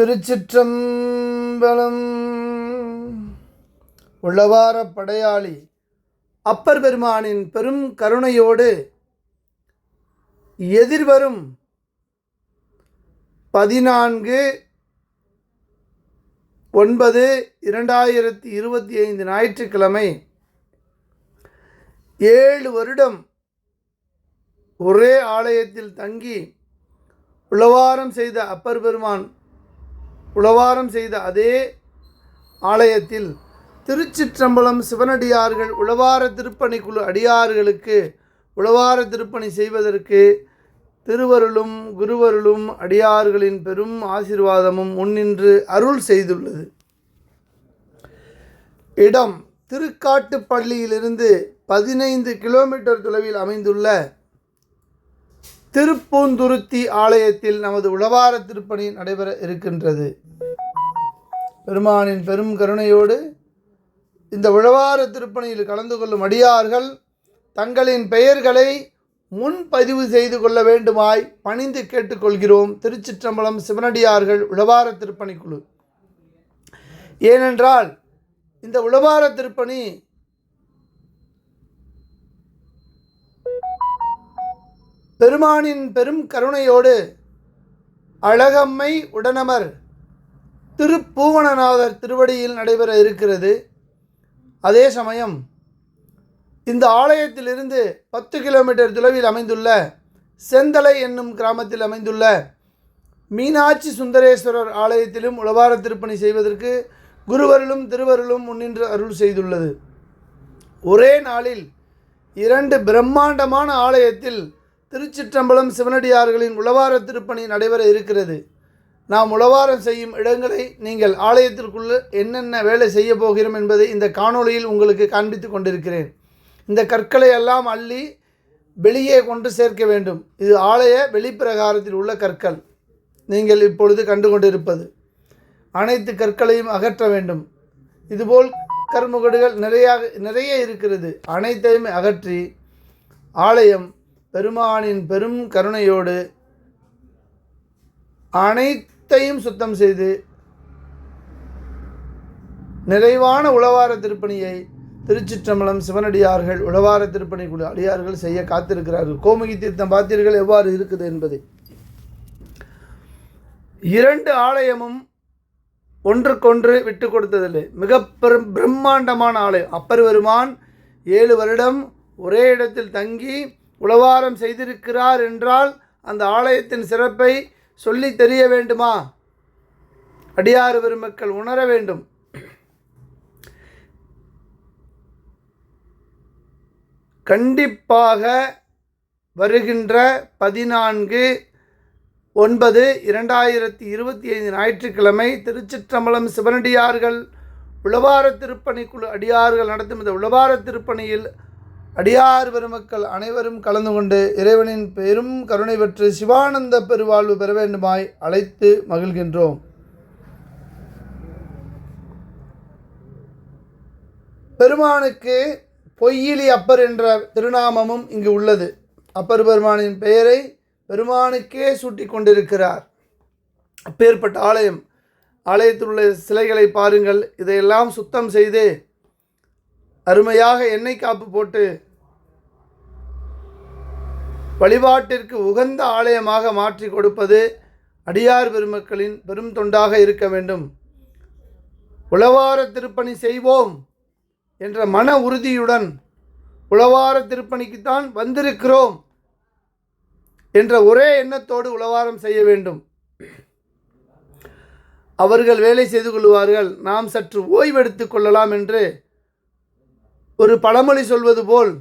திருச்சிற்றம்பலம். உளவார படையாளி அப்பர் பெருமானின் பெரும் கருணையோடு எதிர்வரும் பதினான்கு ஒன்பது இரண்டாயிரத்தி இருபத்தி ஐந்து ஞாயிற்றுக்கிழமை ஏழு வருடம் ஒரே ஆலயத்தில் தங்கி உளவாரம் செய்த அப்பர் பெருமான் உளவாரம் செய்த அதே ஆலயத்தில் திருச்சிற்றம்பலம் சிவனடியார்கள் உளவார திருப்பணிக்குழு அடியார்களுக்கு உளவார திருப்பணி செய்வதற்கு திருவருளும் குருவருளும் அடியார்களின் பெரும் ஆசீர்வாதமும் முன்னின்று அருள் செய்துள்ளது. இடம் திருக்காட்டுப்பள்ளியிலிருந்து பதினைந்து கிலோமீட்டர் தொலைவில் அமைந்துள்ள திருப்பூந்துருத்தி ஆலயத்தில் நமது உளவார திருப்பணி நடைபெற இருக்கின்றது. பெருமானின் பெரும் கருணையோடு இந்த உழவார திருப்பணியில் கலந்து கொள்ளும் அடியார்கள் தங்களின் பெயர்களை முன்பதிவு செய்து கொள்ள வேண்டுமாய் பணிந்து கேட்டுக்கொள்கிறோம். திருச்சிற்றம்பலம் சிவனடியார்கள் உழவார திருப்பணி குழு. ஏனென்றால் இந்த உழவார திருப்பணி பெருமானின் பெரும் கருணையோடு அழகம்மை உடனமர் திருப்பூவனநாதர் திருவடியில் நடைபெற இருக்கிறது. அதே சமயம் இந்த ஆலயத்திலிருந்து பத்து கிலோமீட்டர் தொலைவில் அமைந்துள்ள செந்தலை என்னும் கிராமத்தில் அமைந்துள்ள மீனாட்சி சுந்தரேஸ்வரர் ஆலயத்திலும் உளவார திருப்பணி செய்வதற்கு குருவருளும் திருவருளும் முன்னின்று அருள் செய்துள்ளது. ஒரே நாளில் இரண்டு பிரம்மாண்டமான ஆலயத்தில் திருச்சிற்றம்பலம் சிவனடியார்களின் உளவார திருப்பணி நடைபெற இருக்கிறது. நாம் உழவாரம் செய்யும் இடங்களை நீங்கள் ஆலயத்திற்குள்ள என்னென்ன வேலை செய்ய போகிறோம் என்பதை இந்த காணொளியில் உங்களுக்கு காண்பித்து கொண்டிருக்கிறேன். இந்த கற்களை எல்லாம் அள்ளி வெளியே கொண்டு சேர்க்க வேண்டும். இது ஆலய வெளிப்பிரகாரத்தில் உள்ள கற்கள். நீங்கள் இப்பொழுது கண்டு கொண்டிருப்பது அனைத்து கற்களையும் அகற்ற வேண்டும். இதுபோல் கருமுகடுகள் நிறையாக நிறைய இருக்கிறது. அனைத்தையும் அகற்றி ஆலயம் பெருமானின் பெரும் கருணையோடு அனைத்தையும் சுத்தம் செய்து நிறைவான உளவார திருப்பணியை திருச்சிற்றம்பலம் சிவனடியார்கள் உளவார திருப்பணி குழு அடியார்கள் செய்ய காத்திருக்கிறார்கள். கோமுகி தீர்த்தம் பார்த்தீர்கள்? எவ்வாறு இருக்குது என்பதை. இரண்டு ஆலயமும் ஒன்றுக்கொன்று விட்டு கொடுத்ததில்லை. மிக பெரும் பிரம்மாண்டமான ஆலயம். அப்பர் வருமான் ஏழு வருடம் ஒரே இடத்தில் தங்கி உளவாரம் செய்திருக்கிறார் என்றால் அந்த ஆலயத்தின் சிறப்பை சொல்லி தெரிய வேண்டுமா? அடியாறு பெருமக்கள் உணர வேண்டும். கண்டிப்பாக வருகின்ற பதினான்கு ஒன்பது இரண்டாயிரத்தி இருபத்தி ஐந்து ஞாயிற்றுக்கிழமை திருச்சிற்றம்பலம் சிவனடியார்கள் உளவார திருப்பணிக்குழு அடியார்கள் நடத்தும் இந்த உளவார திருப்பணியில் அடியார் பெருமக்கள் அனைவரும் கலந்து கொண்டு இறைவனின் பெரும் கருணை பெற்று சிவானந்த பெருவாழ்வு பெற வேண்டுமாய் அழைத்து மகிழ்கின்றோம். பெருமானுக்கு பொய்யிலி அப்பர் என்ற திருநாமமும் இங்கு உள்ளது. அப்பர் பெருமானின் பெயரை பெருமானுக்கே சூட்டி கொண்டிருக்கிறார். அப்பேற்பட்ட ஆலயம் ஆலயத்தில் உள்ள சிலைகளை பாருங்கள் இதையெல்லாம் சுத்தம் செய்து அருமையாக எண்ணெய் காப்பு போட்டு வழிபாட்டிற்கு உகந்த ஆலயமாக மாற்றி கொடுப்பது அடியார் பெருமக்களின் பெரும் தொண்டாக இருக்க வேண்டும். உளவார திருப்பணி செய்வோம் என்ற மன உறுதியுடன் உளவார திருப்பணிக்குத்தான் வந்திருக்கிறோம் என்ற ஒரே எண்ணத்தோடு உளவாரம் செய்ய வேண்டும். அவர்கள் வேலை செய்து கொள்வார்கள். நாம் சற்று ஓய்வெடுத்து கொள்ளலாம் என்று ஒரு பழமொழி சொல்வது போல்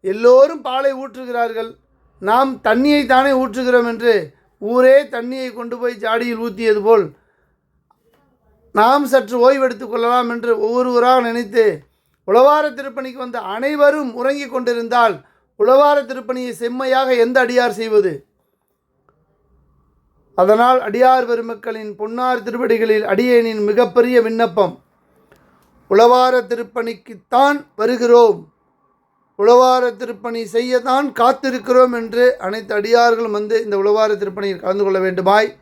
எல்லோரும் பாலை ஊற்றுகிறார்கள். நாம் தண்ணியை தானே ஊற்றுகிறோம் என்று ஊரே தண்ணியை கொண்டு போய் ஜாடியில் ஊற்றியது போல் நாம் சற்று ஓய்வெடுத்து கொள்ளலாம் என்று ஒவ்வொருவராக நினைத்து உளவார திருப்பணிக்கு வந்த அனைவரும் உறங்கிக் கொண்டிருந்தால் உளவார திருப்பணியை செம்மையாக எந்த அடியார் செய்வது? அதனால் அடியார் பெருமக்களின் பொன்னார் திருப்படிகளில் அடியேனின் மிகப்பெரிய விண்ணப்பம். உளவார திருப்பணிக்குத்தான் வருகிறோம். உளவார திருப்பணி செய்யத்தான் காத்திருக்கிறோம் என்று அனைத்து அடியார்களும் வந்து இந்த உளவார திருப்பணியில் கலந்து கொள்ள வேண்டுமாய்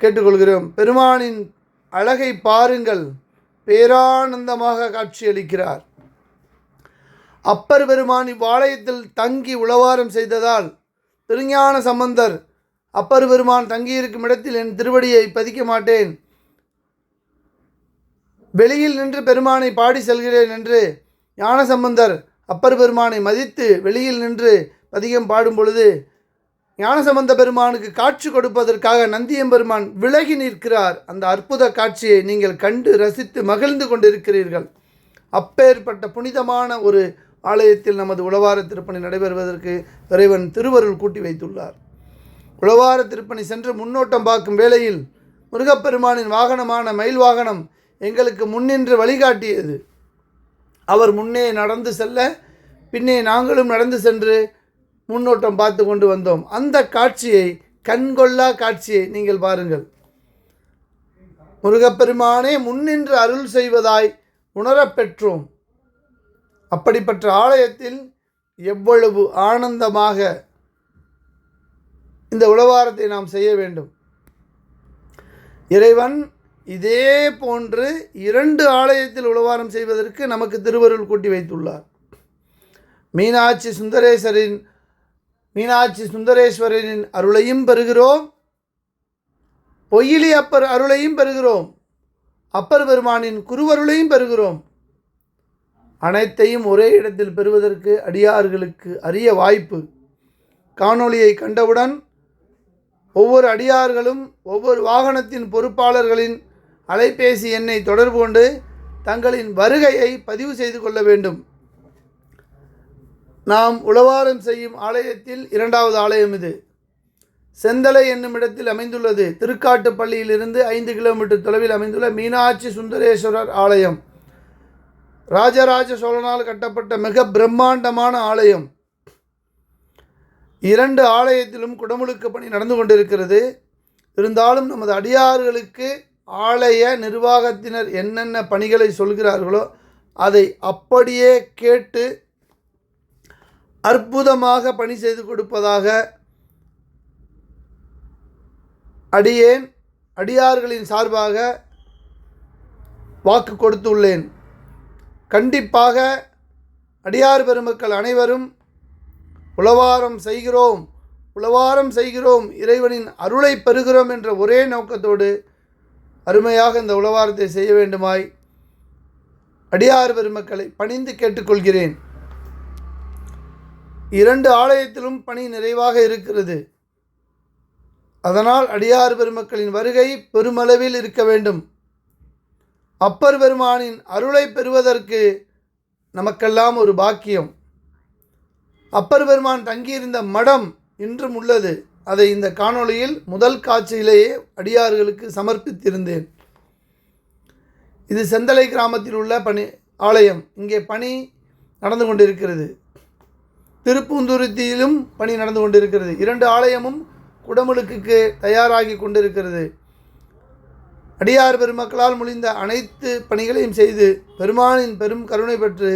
கேட்டுக்கொள்கிறோம். பெருமானின் அழகை பாருங்கள். பேரானந்தமாக காட்சியளிக்கிறார். அப்பர் பெருமான் இவ்வாலயத்தில் தங்கி உளவாரம் செய்ததால் திருஞான சம்பந்தர் அப்பர் பெருமான் தங்கியிருக்கும் இடத்தில் என் திருவடியை பதிக்க மாட்டேன். வெளியில் நின்று பெருமானை பாடி செல்கிறேன் என்று ஞானசம்பந்தர் அப்பர் பெருமானை மதித்து வெளியில் நின்று பதிகம் பாடும் பொழுது ஞானசம்பந்த பெருமானுக்கு காட்சி கொடுப்பதற்காக நந்தியம்பெருமான் விலகி நிற்கிறார். அந்த அற்புத காட்சியை நீங்கள் கண்டு ரசித்து மகிழ்ந்து கொண்டிருக்கிறீர்கள். அப்பேற்பட்ட புனிதமான ஒரு ஆலயத்தில் நமது உளவார திருப்பணி நடைபெறுவதற்கு இறைவன் திருவருள் கூட்டி வைத்துள்ளார். உளவார திருப்பணி சென்று முன்னோட்டம் பார்க்கும் வேளையில் முருகப்பெருமானின் வாகனமான மயில் வாகனம் எங்களுக்கு முன்னின்று வழிகாட்டியது. அவர் முன்னே நடந்து செல்ல பின்னே நாங்களும் நடந்து சென்று முன்னோட்டம் பார்த்து கொண்டு வந்தோம். அந்த காட்சியை கண்கொள்ளா காட்சியை நீங்கள் பாருங்கள். முருகப்பெருமானே முன்னின்று அருள் செய்வதாய் உணரப்பெற்றோம் அப்படிப்பட்ட ஆலயத்தில் எவ்வளவு ஆனந்தமாக இந்த உளவாரத்தை நாம் செய்ய வேண்டும். இறைவன் இதே போன்று இரண்டு ஆலயத்தில் உளவாரம் செய்வதற்கு நமக்கு திருவருள் கூட்டி வைத்துள்ளார். மீனாட்சி சுந்தரேஸ்வரின் மீனாட்சி சுந்தரேஸ்வரரின் அருளையும் பெறுகிறோம். பொய்யிலி அப்பர் அருளையும் பெறுகிறோம். அப்பர் பெருமானின் குருவருளையும் பெறுகிறோம். அனைத்தையும் ஒரே இடத்தில் பெறுவதற்கு அடியார்களுக்கு அரிய வாய்ப்பு. காணொளியை கண்டவுடன் ஒவ்வொரு அடியார்களும் ஒவ்வொரு வாகனத்தின் பொறுப்பாளர்களின் அலைபேசி எண்ணை தொடர்பு கொண்டு தங்களின் வருகையை பதிவு செய்து கொள்ள வேண்டும். நாம் உளவாரம் செய்யும் ஆலயத்தில் இரண்டாவது ஆலயம் இது. செந்தலை என்னும் இடத்தில் அமைந்துள்ளது. திருக்காட்டுப்பள்ளியிலிருந்து ஐந்து கிலோமீட்டர் தொலைவில் அமைந்துள்ள மீனாட்சி சுந்தரேஸ்வரர் ஆலயம். ராஜராஜ சோழனால் கட்டப்பட்ட மிக பிரம்மாண்டமான ஆலயம். இரண்டு ஆலயத்திலும் குடமுழுக்கு பணி நடந்து கொண்டிருக்கிறது. இருந்தாலும் நமது அடியார்களுக்கு ஆலய நிர்வாகத்தினர் என்னென்ன பணிகளை சொல்கிறார்களோ அதை அப்படியே கேட்டு அற்புதமாக பணி செய்து கொடுப்பதாக அடியேன் அடியார்களின் சார்பாக வாக்கு கொடுத்துள்ளேன். கண்டிப்பாக அடியார் பெருமக்கள் அனைவரும் உளவாரம் செய்கிறோம் உளவாரம் செய்கிறோம். இறைவனின் அருளை பெறுகிறோம் என்ற ஒரே நோக்கத்தோடு அருமையாக இந்த உளவாரத்தை செய்ய வேண்டுமாய் அடியார் பெருமக்களை பணிந்து கேட்டுக்கொள்கிறேன். இரண்டு ஆலயத்திலும் பணி நிறைவாக இருக்கிறது. அதனால் அடியார் பெருமக்களின் வருகை பெருமளவில் இருக்க வேண்டும். அப்பர் பெருமானின் அருளை பெறுவதற்கு நமக்கெல்லாம் ஒரு பாக்கியம். அப்பர் பெருமான் தங்கியிருந்த மடம் இன்றும் உள்ளது. அதை இந்த காணொளியில் முதல் காட்சியிலேயே அடியார்களுக்கு சமர்ப்பித்திருந்தேன். இது செந்தலை கிராமத்தில் உள்ள பணி ஆலயம். இங்கே பணி நடந்து கொண்டிருக்கிறது. திருப்பூந்துருத்தியிலும் பணி நடந்து கொண்டிருக்கிறது. இரண்டு ஆலயமும் குடமுழுக்குக்கு தயாராகி கொண்டிருக்கிறது. அடியார் பெருமக்களால் முடிந்த அனைத்து பணிகளையும் செய்து பெருமானின் பெரும் கருணை பெற்று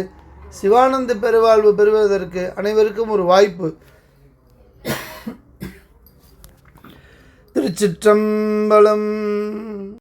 சிவானந்த பெருவாழ்வு பெறுவதற்கு அனைவருக்கும் ஒரு வாய்ப்பு. திருச்சிற்றம்பலம்.